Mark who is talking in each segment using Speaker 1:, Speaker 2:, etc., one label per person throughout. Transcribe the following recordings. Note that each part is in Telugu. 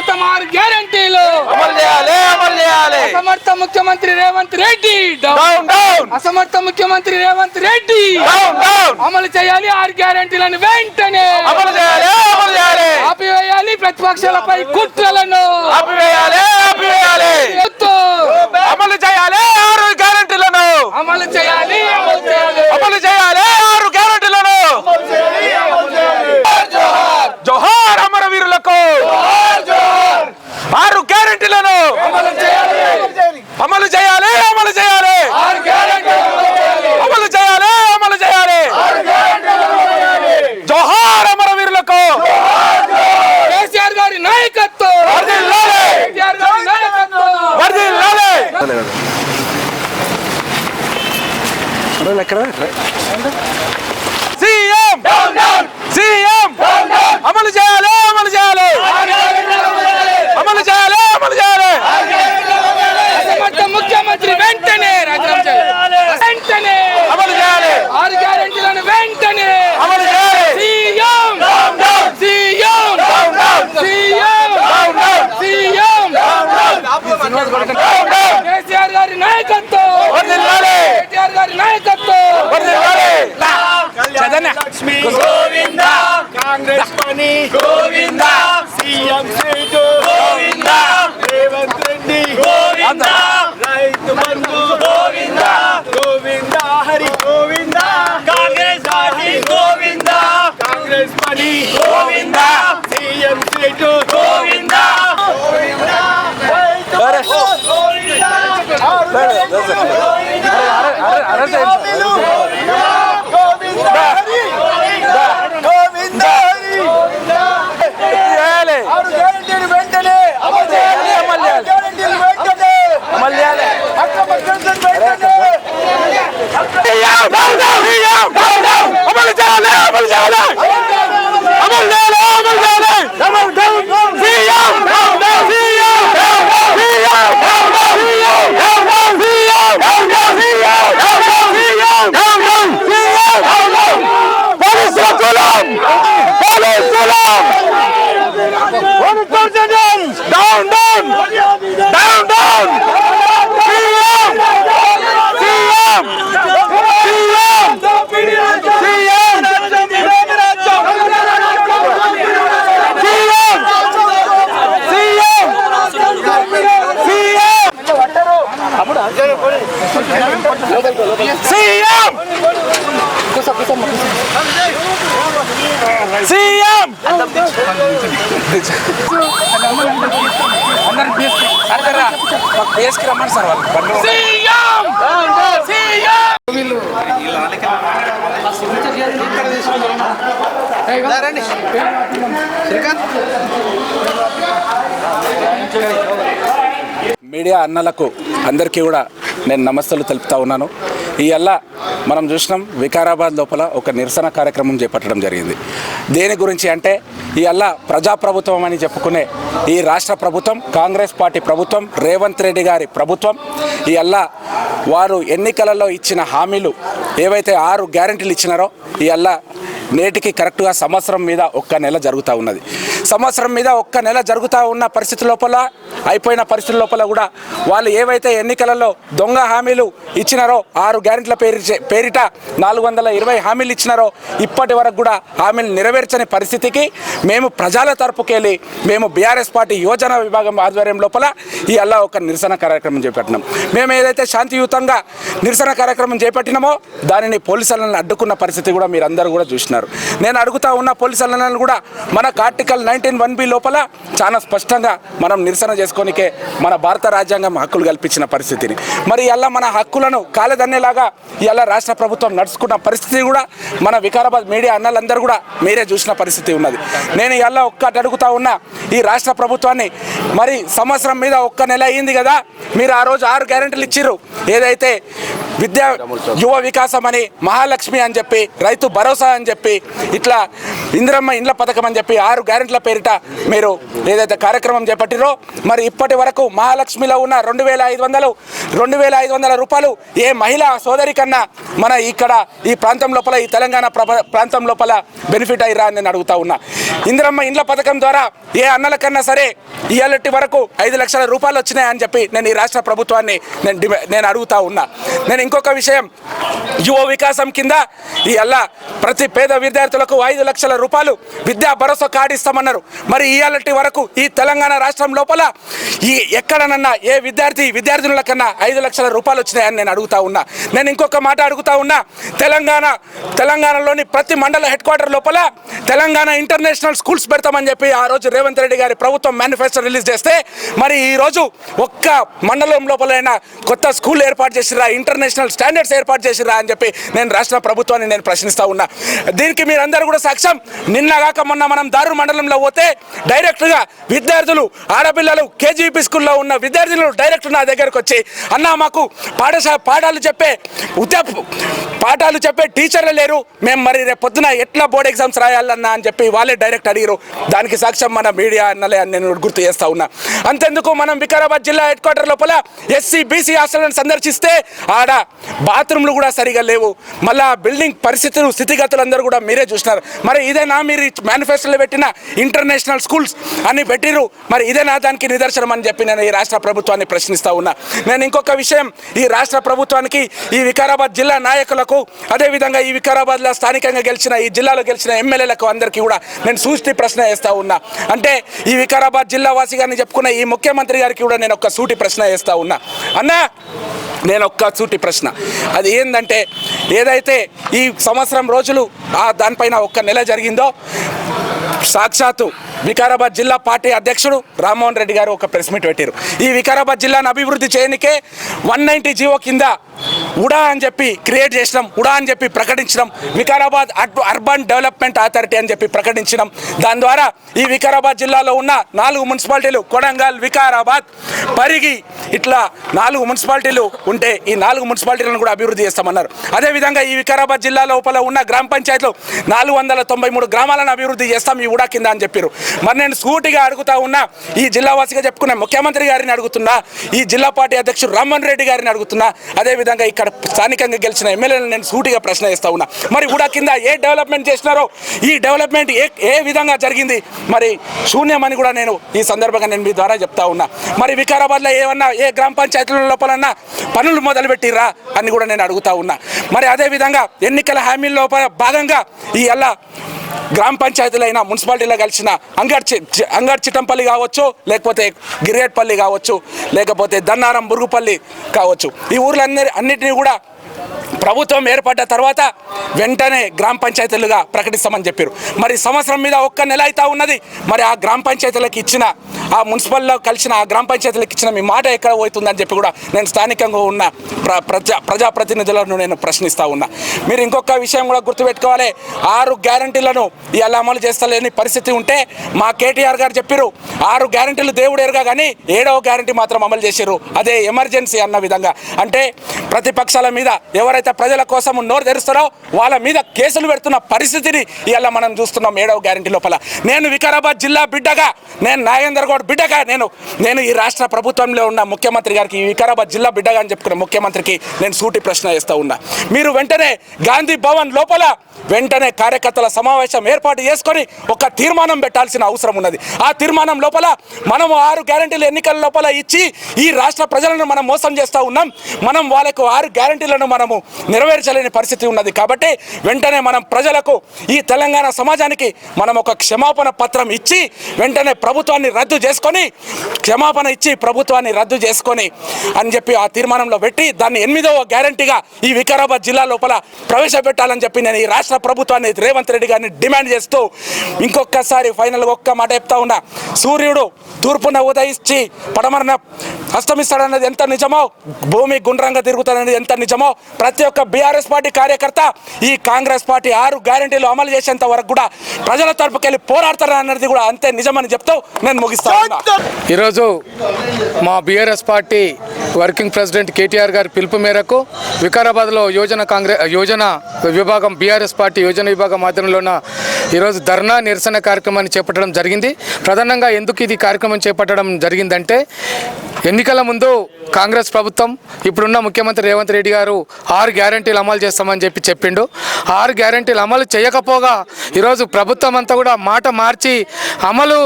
Speaker 1: ప్రభుత్వం ఆరు గ్యారంటీలు.
Speaker 2: అమలు చేయాలి అమలు చేయాలి.
Speaker 1: అసమర్థ ముఖ్యమంత్రి రేవంత్ రెడ్డి.
Speaker 2: డౌన్ డౌన్
Speaker 1: అసమర్థ ముఖ్యమంత్రి రేవంత్ రెడ్డి.
Speaker 2: డౌన్ డౌన్
Speaker 1: అమలు చేయాలి ఆరు గ్యారంటీలను వెంటనే.
Speaker 2: అమలు చేయాలి అమలు చేయాలి.
Speaker 1: ఆపివేయాలి ప్రతిపక్షాలపై కుట్రలను.
Speaker 2: ఆపివేయాలి. అమలు చేయాలి ఆరు గ్యారెంటీలను.
Speaker 1: అమలు చేయాలి
Speaker 3: స్వామి గోవిందా! సీఎం! సీఎం!
Speaker 4: మీడియా అన్నలకు అందరికీ కూడా నేను నమస్తలు తెలుపుతా ఉన్నాను. ఇవల్ల మనం చూసినాం వికారాబాద్ లోపల ఒక నిరసన కార్యక్రమం చేపట్టడం జరిగింది. దేని గురించి అంటే ఇవల్ల ప్రజాప్రభుత్వం అని చెప్పుకునే ఈ రాష్ట్ర ప్రభుత్వం కాంగ్రెస్ పార్టీ ప్రభుత్వం రేవంత్ రెడ్డి గారి ప్రభుత్వం ఇవల్ల వారు ఎన్నికలలో ఇచ్చిన హామీలు ఏవైతే ఆరు గ్యారంటీలు ఇచ్చినారో ఇవల్ల నేటికి కరెక్ట్గా సంవత్సరం మీద ఒక్క నెల జరుగుతూ ఉన్నది. సంవత్సరం మీద ఒక్క నెల జరుగుతూ ఉన్న పరిస్థితి లోపల అయిపోయిన పరిస్థితుల లోపల కూడా వాళ్ళు ఏవైతే ఎన్నికలలో దొంగ హామీలు ఇచ్చినారో ఆరు గ్యారెంటీల పేరు పేరిట నాలుగు వందల ఇరవై హామీలు ఇచ్చినారో ఇప్పటి వరకు కూడా హామీలు నెరవేర్చని పరిస్థితికి మేము ప్రజల తరపుకెళ్ళి మేము బీఆర్ఎస్ పార్టీ యోజన విభాగం ఆధ్వర్యం లోపల ఈ అల్లా ఒక నిరసన కార్యక్రమం చేపట్టినాం. మేము ఏదైతే శాంతియుతంగా నిరసన కార్యక్రమం చేపట్టినామో దానిని పోలీసులను అడ్డుకున్న పరిస్థితి కూడా మీరు అందరూ కూడా చూసినారు. నేను అడుగుతా ఉన్న పోలీసులను కూడా మనకు ఆర్టికల్ నైన్టీన్ వన్ బి లోపల చాలా స్పష్టంగా మనం నిరసన చేసుకోనికే మన భారత రాజ్యాంగం హక్కులు కల్పించిన పరిస్థితిని. మరి ఇలా మన హక్కులను కాలదన్నేలాగా ఇలా రాష్ట్ర ప్రభుత్వం నడుచుకున్న పరిస్థితి కూడా మన వికారాబాద్ మీడియా అన్నలందరూ కూడా మీరే చూసిన పరిస్థితి ఉన్నది. నేను ఇలా ఒక్కటి అడుగుతా ఉన్నా ఈ రాష్ట్ర ప్రభుత్వాన్ని మరి సంవత్సరం మీద ఒక్క నెల అయింది కదా మీరు ఆ రోజు ఆరు గ్యారెంటీలు ఇచ్చిర్రు. ఏదైతే విద్యా యువ వికాసం అని మహాలక్ష్మి అని చెప్పి రైతు భరోసా అని చెప్పి ఇట్లా ఇందిరమ్మ ఇండ్ల పథకం అని చెప్పి ఆరు గ్యారెంట్ల పేరిట మీరు ఏదైతే కార్యక్రమం చేపట్టిరో మరి ఇప్పటి వరకు మహాలక్ష్మిలో ఉన్న రెండు వేల ఐదు వందలు రెండు వేల ఐదు వందల రూపాయలు ఏ మహిళా సోదరి కన్నా మన ఇక్కడ ఈ ప్రాంతం లోపల ఈ తెలంగాణ ప్రాంతం లోపల బెనిఫిట్ అయ్యిరా అని నేను అడుగుతా ఉన్నా. ఇందిరమ్మ ఇండ్ల పథకం ద్వారా ఏ అన్నల కన్నా సరే ఇవాళటి వరకు ఐదు లక్షల రూపాయలు వచ్చినాయని చెప్పి నేను ఈ రాష్ట్ర ప్రభుత్వాన్ని నేను నేను అడుగుతా ఉన్నా. నేను ఇంకొక విషయం యువ వికాసం కింద ఈ అల్లా ప్రతి పేద విద్యార్థులకు ఐదు లక్షల రూపాయలు విద్యా భరోసా కార్డు ఇస్తామన్నారు. మరి ఇవాళటి వరకు ఈ తెలంగాణ రాష్ట్రం లోపల ఈ ఎక్కడనన్నా ఏ విద్యార్థి విద్యార్థినుల కన్నా ఐదు లక్షల రూపాయలు వచ్చినాయని నేను అడుగుతా ఉన్నా. నేను ఇంకొక మాట అడుగుతా ఉన్నా. తెలంగాణ తెలంగాణలోని ప్రతి మండల హెడ్ క్వార్టర్ లోపల తెలంగాణ ఇంటర్నేషనల్ స్కూల్స్ పెడతామని చెప్పి ఆ రోజు రేవంత్ రెడ్డి గారి ప్రభుత్వం మేనిఫెస్టో రిలీజ్ చేస్తే మరి ఈ రోజు ఒక్క మండలం లోపలైనా కొత్త స్కూల్ ఏర్పాటు చేసిరా ఇంటర్నేషనల్ స్టాండర్డ్స్ ఏర్పాటు చేసిరా అని చెప్పి నేను రాష్ట్ర ప్రభుత్వాన్ని నేను ప్రశ్నిస్తా ఉన్నా. దీనికి మీరందరూ కూడా సాక్ష్యం. నిన్నగాక మొన్న మనం దారు మండలంలో పోతే డైరెక్ట్గా విద్యార్థులు ఆడపిల్లలు కేజీపీ స్కూల్లో ఉన్న విద్యార్థులు డైరెక్ట్ నా దగ్గరకు వచ్చి అన్న మాకు పాఠశాల పాఠాలు చెప్పే ఉద్యా పాఠాలు చెప్పే టీచర్లు లేరు. మేము మరి రేపు పొద్దున ఎట్లా బోర్డ్ ఎగ్జామ్స్ రాయాలన్నా అని చెప్పి వాళ్ళే డైరెక్ట్ అడిగారు దానికి సాక్ష్యం మన మీడియా అన్నలే అని నేను గుర్తు చేస్తా ఉన్నా. అంతెందుకు మనం వికారాబాద్ జిల్లా హెడ్ క్వార్టర్ లోపల ఎస్సీ బీసీ హాస్టల్ని సందర్శిస్తే ఆడ బాత్రూమ్లు కూడా సరిగా లేవు. మళ్ళా బిల్డింగ్ పరిస్థితులు స్థితిగతులు అందరూ కూడా మీరే చూసినారు. మరి ఇదేనా మీరు మేనిఫెస్టోలో పెట్టిన ఇంటర్నేషనల్ స్కూల్స్ అని పెట్టిరు మరి ఇదేనా దానికి నిదర్శనం అని చెప్పి నేను ఈ రాష్ట్ర ప్రభుత్వాన్ని ప్రశ్నిస్తా ఉన్నా. నేను ఇంకొక విషయం ఈ రాష్ట్ర ప్రభుత్వానికి ఈ వికారాబాద్ జిల్లా నాయకులకు అదేవిధంగా ఈ వికారాబాద్లో స్థానికంగా గెలిచిన ఈ జిల్లాలో గెలిచిన ఎమ్మెల్యేలకు అందరికీ కూడా నేను సూటి ప్రశ్న వేస్తూ ఉన్నా. అంటే ఈ వికారాబాద్ జిల్లా వాసిగాని చెప్పుకున్న ఈ ముఖ్యమంత్రి గారికి కూడా నేను ఒక సూటి ప్రశ్న వేస్తూ ఉన్నా. అన్నా! నేను ఒక్క సూటి ప్రశ్న. అది ఏంటంటే ఏదైతే ఈ సంవత్సరం రోజులు ఆ దానిపైన ఒక్క నెల జరిగిందో సాక్షాత్తు వికారాబాద్ జిల్లా పార్టీ అధ్యక్షుడు రామ్మోహన్ రెడ్డి గారు ఒక ప్రెస్ మీట్ పెట్టారు. ఈ వికారాబాద్ జిల్లాను అభివృద్ధి చేయనికే వన్ నైంటీ జీవో కింద ఉడా అని చెప్పి క్రియేట్ చేసినాం ఉడా అని చెప్పి ప్రకటించడం వికారాబాద్ అర్బ- అర్బన్ డెవలప్మెంట్ అథారిటీ అని చెప్పి ప్రకటించడం దాని ద్వారా ఈ వికారాబాద్ జిల్లాలో ఉన్న నాలుగు మున్సిపాలిటీలు కొడంగల్ వికారాబాద్ పరిగి ఇట్లా నాలుగు మున్సిపాలిటీలు ఉంటే ఈ నాలుగు మున్సిపాలిటీలను కూడా అభివృద్ధి చేస్తామన్నారు. అదేవిధంగా ఈ వికారాబాద్ జిల్లా లోపల ఉన్న గ్రామ పంచాయతీలు నాలుగు వందల తొంభై మూడు గ్రామాలను అభివృద్ధి చేస్తాం ఈ ఉడా కింద అని చెప్పారు మరి నేను సూటిగా అడుగుతా ఉన్నా ఈ జిల్లా వాసిగా చెప్పుకున్న ముఖ్యమంత్రి గారిని అడుగుతున్నా ఈ జిల్లా పార్టీ అధ్యక్షుడు రామ్మోహన్ రెడ్డి గారిని అడుగుతున్నా అదేవిధంగా ఇక్కడ స్థానికంగా గెలిచిన ఎమ్మెల్యేలను నేను సూటిగా ప్రశ్న ఇస్తా ఉన్నా. మరి కూడా కింద ఏ డెవలప్మెంట్ చేసినారో ఈ డెవలప్మెంట్ ఏ ఏ విధంగా జరిగింది మరి శూన్యమని కూడా నేను ఈ సందర్భంగా నేను మీ ద్వారా చెప్తా ఉన్నా. మరి వికారాబాద్లో ఏమన్నా ఏ గ్రామ పంచాయతీల లోపలన్నా పనులు మొదలుపెట్టిరా అని కూడా నేను అడుగుతా ఉన్నా. మరి అదేవిధంగా ఎన్నికల హామీల లోపల భాగంగా ఈ అలా గ్రామ పంచాయతీలైనా మున్సిపాలిటీలో కలిసిన అంగడ్ చి- అంగడ్ చిట్టంపల్లి కావచ్చు లేకపోతే గిరిగేట్పల్లి కావచ్చు లేకపోతే దన్నారం బురుగుపల్లి కావచ్చు. ఈ ఊర్లన్నీ అన్నిటినీ కూడా ప్రభుత్వం ఏర్పడ్డ తర్వాత వెంటనే గ్రామ పంచాయతీలుగా ప్రకటిస్తామని చెప్పారు. మరి సంవత్సరం మీద ఒక్క నెల అవుతా ఉన్నది. మరి ఆ గ్రామ పంచాయతీలకు ఇచ్చిన ఆ మున్సిపల్లో కలిసిన ఆ గ్రామ పంచాయతీలకు ఇచ్చిన మీ మాట ఎక్కడ పోతుందని చెప్పి కూడా నేను స్థానికంగా ఉన్న ప్ర ప్రజా ప్రజాప్రతినిధులను నేను ప్రశ్నిస్తూ ఉన్నా. మీరు ఇంకొక విషయం కూడా గుర్తుపెట్టుకోవాలి. ఆరు గ్యారంటీలను ఇలా అమలు చేస్తలేని పరిస్థితి ఉంటే మా కేటీఆర్ గారు చెప్పారు ఆరు గ్యారంటీలు దేవుడు ఎరుగా కానీ ఏడవ గ్యారంటీ మాత్రం అమలు చేశారు అదే ఎమర్జెన్సీ అన్న విధంగా. అంటే ప్రతిపక్షాల మీద ఎవరైతే ప్రజల కోసం నోరు తెరుస్తారో వాళ్ళ మీద కేసులు పెడుతున్న పరిస్థితిని ఇలా మనం చూస్తున్నాం ఏడవ గ్యారంటీ లోపల. నేను వికారాబాద్ జిల్లా బిడ్డగా నేను నాగేందర్ గౌడ్ బిడ్డగా నేను నేను ఈ రాష్ట్ర ప్రభుత్వంలో ఉన్న ముఖ్యమంత్రి గారికి వికారాబాద్ జిల్లా బిడ్డగా అని చెప్పుకున్న ముఖ్యమంత్రికి నేను సూటి ప్రశ్న వేస్తా ఉన్నా. మీరు వెంటనే గాంధీ భవన్ లోపల వెంటనే కార్యకర్తల సమావేశం ఏర్పాటు చేసుకొని ఒక తీర్మానం పెట్టాల్సిన అవసరం ఉన్నది. ఆ తీర్మానం లోపల మనము ఆరు గ్యారంటీలు ఎన్నికల లోపల ఇచ్చి ఈ రాష్ట్ర ప్రజలను మనం మోసం చేస్తూ ఉన్నాం. మనం వాళ్ళకు ఆరు గ్యారంటీలను మనము నెరవేర్చలేని పరిస్థితి ఉన్నది. కాబట్టి వెంటనే మనం ప్రజలకు ఈ తెలంగాణ సమాజానికి మనం ఒక క్షమాపణ పత్రం ఇచ్చి వెంటనే ప్రభుత్వాన్ని రద్దు చేసుకొని క్షమాపణ ఇచ్చి ప్రభుత్వాన్ని రద్దు చేసుకొని అని చెప్పి ఆ తీర్మానంలో పెట్టి దాన్ని ఎనిమిదవ గ్యారంటీగా ఈ వికారాబాద్ జిల్లా లోపల ప్రవేశపెట్టాలని చెప్పి నేను ఈ రాష్ట్ర ప్రభుత్వాన్ని రేవంత్ రెడ్డి గారిని డిమాండ్ చేస్తూ ఇంకొకసారి ఫైనల్గా ఒక్క మాట చెప్తా ఉన్నా. సూర్యుడు తూర్పున ఉదయించి పడమరన అస్తమిస్తాడన్నది ఎంత నిజమో భూమి గుండ్రంగా తిరుగుతాడన్నది ఎంత నిజమో ప్రతి ఒక్క బీఆర్ఎస్ పార్టీ కార్యకర్త ఈ కాంగ్రెస్ పార్టీ ఆరు గ్యారంటీలు అమలు చేసేంత వరకు కూడా ప్రజల తరపుకెళ్ళి పోరాడతారన్నది కూడా అంతే నిజమని చెప్తూ నేను ముగిస్తాను
Speaker 5: ఈరోజు మా BRS party working president KTR గారి పిలుపు మేరకు వికారాబాద్లో యోజన కాంగ్రెస్ యోజన విభాగం బీఆర్ఎస్ పార్టీ యోజన విభాగం ఆధ్వర్యంలోన ఈరోజు ధర్నా నిరసన కార్యక్రమాన్ని చేపట్టడం జరిగింది. ప్రధానంగా ఎందుకు ఇది కార్యక్రమం చేపట్టడం జరిగిందంటే ఎన్నికల ముందు కాంగ్రెస్ ప్రభుత్వం ఇప్పుడున్న ముఖ్యమంత్రి రేవంత్ రెడ్డి గారు ఆరు గ్యారంటీలు అమలు చేస్తామని చెప్పి చెప్పిండు. ఆరు గ్యారంటీలు అమలు చేయకపోగా ఈరోజు ప్రభుత్వం అంతా కూడా మాట మార్చి అమలు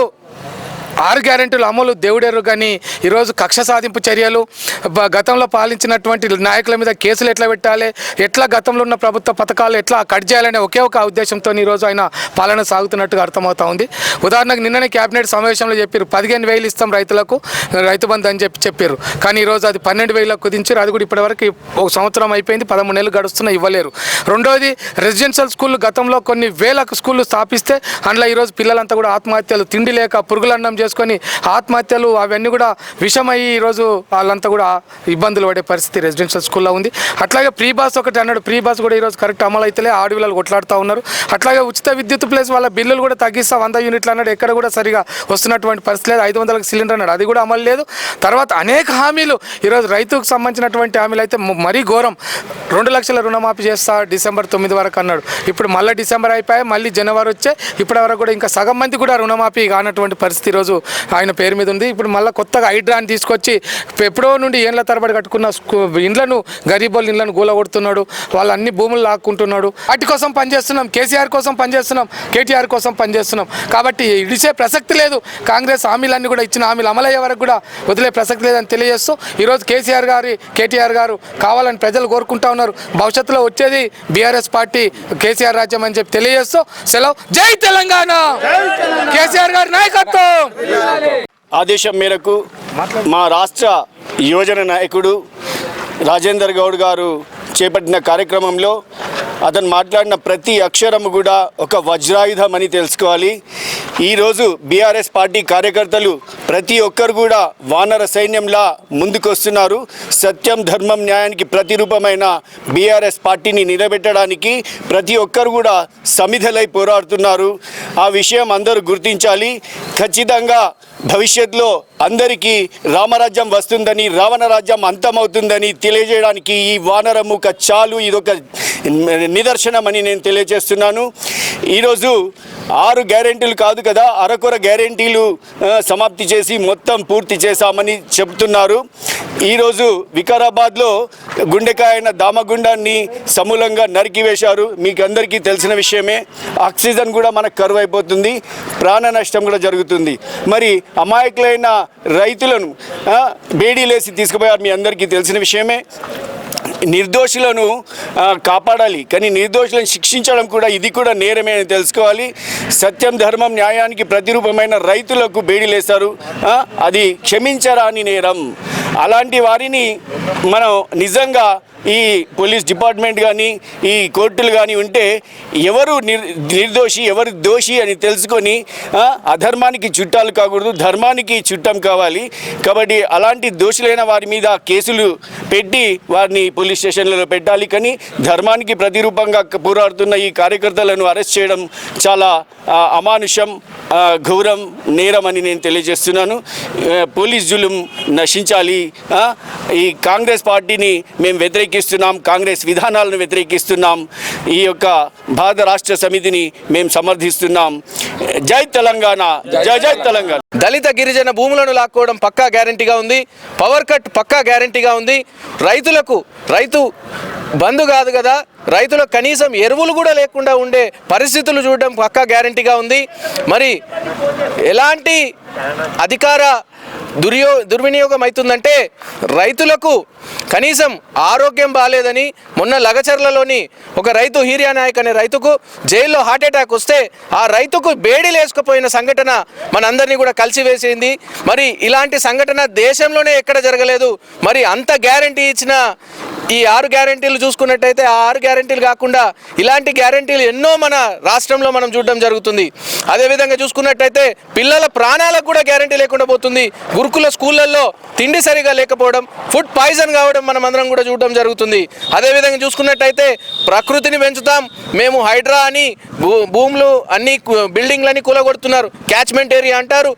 Speaker 5: ఆరు గ్యారెంటీలు అమలు దేవుడెరు కానీ ఈరోజు కక్ష సాధింపు చర్యలు గతంలో పాలించినటువంటి నాయకుల మీద కేసులు ఎట్లా పెట్టాలి ఎట్లా గతంలో ఉన్న ప్రభుత్వ పథకాలు ఎట్లా కట్ చేయాలనే ఒకే ఒక ఉద్దేశంతో ఈరోజు ఆయన పాలన సాగుతున్నట్టుగా అర్థమవుతా ఉంది. ఉదాహరణకు నిన్ననే కేబినెట్ సమావేశంలో చెప్పారు పదిహేను వేలు ఇస్తాం రైతులకు రైతు బంధు అని చెప్పి చెప్పారు. కానీ ఈరోజు అది పన్నెండు వేలకు కుదించారు అది కూడా ఇప్పటివరకు ఒక సంవత్సరం అయిపోయింది పదమూడు నెలలు గడుస్తున్నా ఇవ్వలేరు. రెండోది రెసిడెన్షియల్ స్కూళ్ళు గతంలో కొన్ని వేల స్కూళ్ళు స్థాపిస్తే అందులో ఈరోజు పిల్లలంతా కూడా ఆత్మహత్యలు తిండి లేక పురుగులన్నం చేసుకొని ఆత్మహత్యలు అవన్నీ కూడా విషమయ్యి ఈరోజు వాళ్ళంతా కూడా ఇబ్బందులు పడే పరిస్థితి రెసిడెన్షియల్ స్కూల్లో ఉంది. అట్లాగే ప్రీబాస్ ఒకటి అన్నాడు. ప్రీబాస్ కూడా ఈరోజు కరెక్ట్ అమలు అయితేలే ఆడవిళ్ళు కొట్లాడుతూ ఉన్నారు. అట్లాగే ఉచిత విద్యుత్ ప్లేస్ వాళ్ళ బిల్లులు కూడా తగ్గిస్తా వంద యూనిట్లు అన్నాడు. ఎక్కడ కూడా సరిగా వస్తున్నటువంటి పరిస్థితి లేదు. ఐదు వందలకు సిలిండర్ అన్నాడు. అది కూడా అమలు లేదు. తర్వాత అనేక హామీలు. ఈరోజు రైతుకు సంబంధించినటువంటి హామీలు అయితే మరీ ఘోరం. రెండు లక్షల రుణమాఫీ చేస్తా డిసెంబర్ తొమ్మిది వరకు అన్నాడు. ఇప్పుడు మళ్ళీ డిసెంబర్ అయిపోయి మళ్ళీ జనవరి వచ్చే ఇప్పటి వరకు కూడా ఇంకా సగం మంది కూడా రుణమాఫీ కానటువంటి పరిస్థితి ఈరోజు ఆయన పేరు మీద ఉంది. ఇప్పుడు మళ్ళీ కొత్తగా హైడ్రాని తీసుకొచ్చి ఎప్పుడో నుండి ఏళ్ళ తరబడి కట్టుకున్న ఇండ్లను గరీబోళ్ళ ఇండ్లను గూలగొడుతున్నాడు. వాళ్ళు అన్ని భూములు లాక్కుంటున్నాడు. వాటి కోసం పనిచేస్తున్నాం. కేసీఆర్ కోసం పనిచేస్తున్నాం. కేటీఆర్ కోసం పనిచేస్తున్నాం. కాబట్టి ఇడిసే ప్రసక్తి లేదు. కాంగ్రెస్ హామీలన్నీ కూడా ఇచ్చిన హామీలు అమలయ్యే వరకు కూడా వదిలే ప్రసక్తి లేదని తెలియజేస్తూ ఈరోజు కేసీఆర్ గారి కేటీఆర్ గారు కావాలని ప్రజలు కోరుకుంటా ఉన్నారు. భవిష్యత్తులో వచ్చేది బీఆర్ఎస్ పార్టీ కేసీఆర్ రాజ్యం అని చెప్పి తెలియజేస్తూ సెలవు. జై తెలంగాణ! కేసీఆర్ గారి నాయకత్వం!
Speaker 6: ఆదేశం మేరకు మా రాష్ట్ర యువజన నాయకుడు రాజేందర్ గౌడ్ గారు చేపట్టిన కార్యక్రమంలో అతను మాట్లాడిన ప్రతి అక్షరము కూడా ఒక వజ్రాయుధం అని తెలుసుకోవాలి ఈరోజు బీఆర్ఎస్ పార్టీ కార్యకర్తలు ప్రతి ఒక్కరు కూడా వానర సైన్యంలా ముందుకొస్తున్నారు. సత్యం ధర్మం న్యాయానికి ప్రతిరూపమైన బీఆర్ఎస్ పార్టీని నిలబెట్టడానికి ప్రతి ఒక్కరు కూడా సమిధలై పోరాడుతున్నారు. ఆ విషయం అందరూ గుర్తించాలి. ఖచ్చితంగా భవిష్యత్తులో అందరికీ రామరాజ్యం వస్తుందని రావణ రాజ్యం అంతమవుతుందని తెలియజేయడానికి ఈ ఇదొక చాలు ఇదొక నిదర్శనం అని నేను తెలియజేస్తున్నాను. ఈరోజు ఆరు గ్యారెంటీలు కాదు కదా అరకొర గ్యారెంటీలు సమాప్తి చేసి మొత్తం పూర్తి చేశామని చెప్తున్నారు ఈరోజు వికారాబాద్లో గుండెకాయన దామగుండాన్ని సమూలంగా నరికివేశారు. మీకు అందరికీ తెలిసిన విషయమే. ఆక్సిజన్ కూడా మనకు కరువు అయిపోతుంది ప్రాణ నష్టం కూడా జరుగుతుంది. మరి అమాయకులైన రైతులను బేడీలేసి తీసుకుపోయారు మీ అందరికీ తెలిసిన విషయమే. నిర్దోషులను కాపాడు కాపాడాలి కానీ నిర్దోషులను శిక్షించడం కూడా ఇది కూడా నేరమే అని తెలుసుకోవాలి. సత్యం ధర్మం న్యాయానికి ప్రతిరూపమైన రైతులకు బేడిలేశారు అది క్షమించరాని నేరం. అలాంటి వారిని మనం నిజంగా ఈ పోలీస్ డిపార్ట్మెంట్ కానీ ఈ కోర్టులు కానీ ఉంటే ఎవరు నిర్ నిర్దోషి ఎవరు దోషి అని తెలుసుకొని అధర్మానికి చుట్టాలు కాకూడదు ధర్మానికి చుట్టం కావాలి. కాబట్టి అలాంటి దోషులైన వారి మీద కేసులు పెట్టి వారిని పోలీస్ స్టేషన్లలో పెట్టాలి. కానీ ధర్మానికి ప్రతిరూపంగా పోరాడుతున్న ఈ కార్యకర్తలను అరెస్ట్ చేయడం చాలా అమానుషం ఘోరం నేరం అని నేను తెలియజేస్తున్నాను. పోలీస్ జులుం నశించాలి. ఈ కాంగ్రెస్ పార్టీని మేము వ్యతిరేకిస్తున్నాం కాంగ్రెస్ విధానాలను వ్యతిరేకిస్తున్నాం ఈ యొక్క భారత రాష్ట్ర సమితిని మేము సమర్థిస్తున్నాం. జై తెలంగాణ జై జై తెలంగాణ.
Speaker 7: దళిత గిరిజన భూములను లాక్కోవడం పక్కా గ్యారంటీగా ఉంది పవర్ కట్ పక్కా గ్యారంటీగా ఉంది. రైతులకు రైతు బంధు కాదు కదా రైతులకు కనీసం ఎరువులు కూడా లేకుండా ఉండే పరిస్థితులు చూడడం పక్కా గ్యారంటీగా ఉంది. మరి ఎలాంటి అధికార దుర్యో దుర్వినియోగం అవుతుందంటే రైతులకు కనీసం ఆరోగ్యం బాగాలేదని మొన్న లగచర్లలోని ఒక రైతు హీరియా నాయక్ అనే రైతుకు జైల్లో హార్ట్ అటాక్ వస్తే ఆ రైతుకు బేడీలు వేసుకుపోయిన సంఘటన మనందరినీ కూడా కలిసివేసింది. మరి ఇలాంటి సంఘటన దేశంలోనే ఎక్కడ జరగలేదు. మరి అంత గ్యారంటీ ఇచ్చిన ఈ ఆరు గ్యారంటీలు చూసుకున్నట్టయితే ఆ ఆరు గ్యారంటీలు కాకుండా ఇలాంటి గ్యారంటీలు ఎన్నో మన రాష్ట్రంలో మనం చూడడం జరుగుతుంది. అదేవిధంగా చూసుకున్నట్టయితే పిల్లల ప్రాణాలకు కూడా గ్యారంటీ లేకుండా పోతుంది. గురుకుల స్కూళ్ళల్లో తిండి సరిగా లేకపోవడం ఫుడ్ పాయిజన్ కావడం మనం అందరం కూడా చూడడం జరుగుతుంది. అదేవిధంగా చూసుకున్నట్టయితే ప్రకృతిని పెంచుతాం. మేము హైడ్రా అని భూ భూములు అన్ని బిల్డింగ్లని బిల్డింగ్లన్నీ కూలగొడుతున్నారు. క్యాచ్మెంట్ ఏరియా అంటారు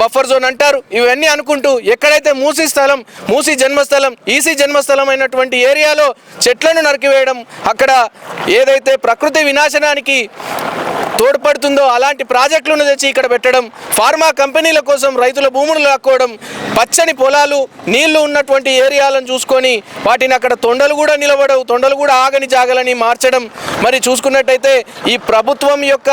Speaker 7: బఫర్ జోన్ అంటారు. ఇవన్నీ అనుకుంటూ ఎక్కడైతే మూసీ స్థలం మూసీ జన్మస్థలం ఈసీ జన్మస్థలం అయినటువంటి ఏరియాలో చెట్లను నరికివేయడం అక్కడ ఏదైతే ప్రకృతి వినాశనానికి తోడ్పడుతుందో అలాంటి ప్రాజెక్టులను తెచ్చి ఇక్కడ పెట్టడం ఫార్మా కంపెనీల కోసం రైతుల భూములు లాక్కోవడం పచ్చని పొలాలు నీళ్ళు ఉన్నటువంటి ఏరియాలను చూసుకొని వాటిని అక్కడ తొండలు కూడా నిలబడవు తొండలు కూడా ఆగని జాగలని మార్చడం. మరి చూసుకున్నట్టయితే ఈ ప్రభుత్వం యొక్క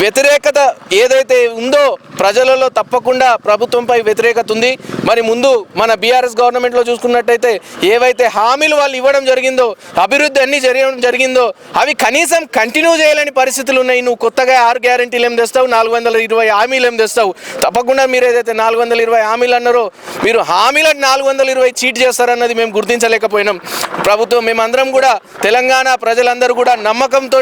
Speaker 7: వ్యతిరేకత ఏదైతే ఉందో ప్రజలలో తప్పకుండా ప్రభుత్వంపై వ్యతిరేకత ఉంది. మరి ముందు మన బీఆర్ఎస్ గవర్నమెంట్లో చూసుకున్నట్టయితే ఏవైతే హామీలు వాళ్ళు ఇవ్వడం జరిగిందో అభివృద్ధి అన్ని జరగడం జరిగిందో అవి కనీసం కంటిన్యూ చేయలేని పరిస్థితులు ఉన్నాయి నువ్వు కొత్తగా ఆరు గ్యారెంటీలు ఏం తెస్తావు? నాలుగు వందల ఇరవై హామీలు ఏం తెస్తావు? తప్పకుండా మీరు ఏదైతే నాలుగు వందల ఇరవై హామీలు అన్నారో మీరు హామీలను నాలుగు వందల ఇరవై చీట్ చేస్తారన్నది మేము గుర్తించలేకపోయినాం. ప్రభుత్వం మేమందరం కూడా తెలంగాణ ప్రజలందరూ కూడా నమ్మకంతో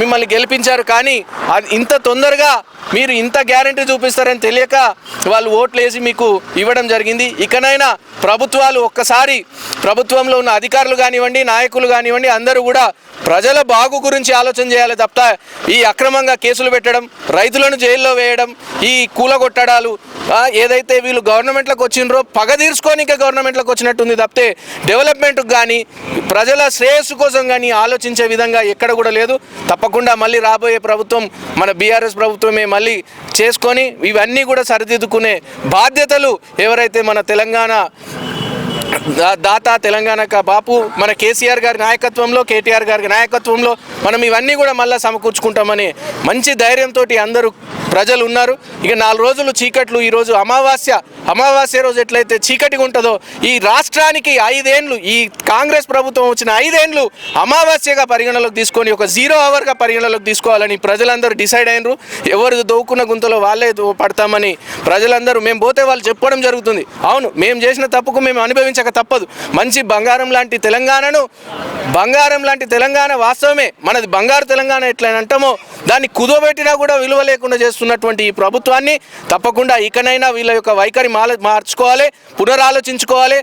Speaker 7: మిమ్మల్ని గెలిపించారు. కానీ అది ఇంత తొందరగా మీరు ఇంత గ్యారంటీ చూపిస్తారని తెలియక వాళ్ళు ఓట్లు వేసి మీకు ఇవ్వడం జరిగింది. ఇకనైనా ప్రభుత్వాలు ఒక్కసారి ప్రభుత్వంలో ఉన్న అధికారులు కానివ్వండి నాయకులు కానివ్వండి అందరూ కూడా ప్రజల బాగు గురించి ఆలోచన చేయాలి తప్ప ఈ ఈ అక్రమంగా కేసులు పెట్టడం రైతులను జైల్లో వేయడం ఈ కూలగొట్టడాలు ఏదైతే వీళ్ళు గవర్నమెంట్లకు వచ్చిండ్రో పగ తీర్చుకోనికే గవర్నమెంట్లకు వచ్చినట్టుంది తప్పితే డెవలప్మెంట్కి కానీ ప్రజల శ్రేయస్సు కోసం కానీ ఆలోచించే విధంగా ఎక్కడ కూడా లేదు. తప్పకుండా మళ్ళీ రాబోయే ప్రభుత్వం మన బీఆర్ఎస్ ప్రభుత్వమే మళ్ళీ చేసుకొని ఇవన్నీ కూడా సరిదిద్దుకునే బాధ్యతలు ఎవరైతే మన తెలంగాణ దాత తెలంగాణ బాపు మన కేసీఆర్ గారి నాయకత్వంలో కేటీఆర్ గారి నాయకత్వంలో మనం ఇవన్నీ కూడా మళ్ళీ సమకూర్చుకుంటామని మంచి ధైర్యంతో అందరూ ప్రజలు ఉన్నారు. ఇక నాలుగు రోజులు చీకట్లు ఈరోజు అమావాస్య. అమావాస్య రోజు ఎట్లయితే చీకటిగా ఉంటుందో ఈ రాష్ట్రానికి ఐదేండ్లు ఈ కాంగ్రెస్ ప్రభుత్వం వచ్చిన ఐదేండ్లు అమావాస్యగా పరిగణలోకి తీసుకొని ఒక జీరో అవర్గా పరిగణలోకి తీసుకోవాలని ప్రజలందరూ డిసైడ్ అయినరు. ఎవరు దోవుకున్న గుంతలో వాళ్ళే పడతామని ప్రజలందరూ మేము పోతే వాళ్ళు చెప్పడం జరుగుతుంది. అవును మేము చేసిన తప్పుకు మేము అనుభవించక తప్పదు. మంచి బంగారం లాంటి తెలంగాణను బంగారం లాంటి తెలంగాణ వాస్తవమే. మనది బంగారు తెలంగాణ ఎట్లా అంటామో దాన్ని కుదోబెట్టినా కూడా విలువ లేకుండా చేస్తున్నటువంటి ఈ ప్రభుత్వాన్ని తప్పకుండా ఇకనైనా వీళ్ళ యొక్క వైఖరి మాల మార్చుకోవాలి పునరాలోచించుకోవాలి.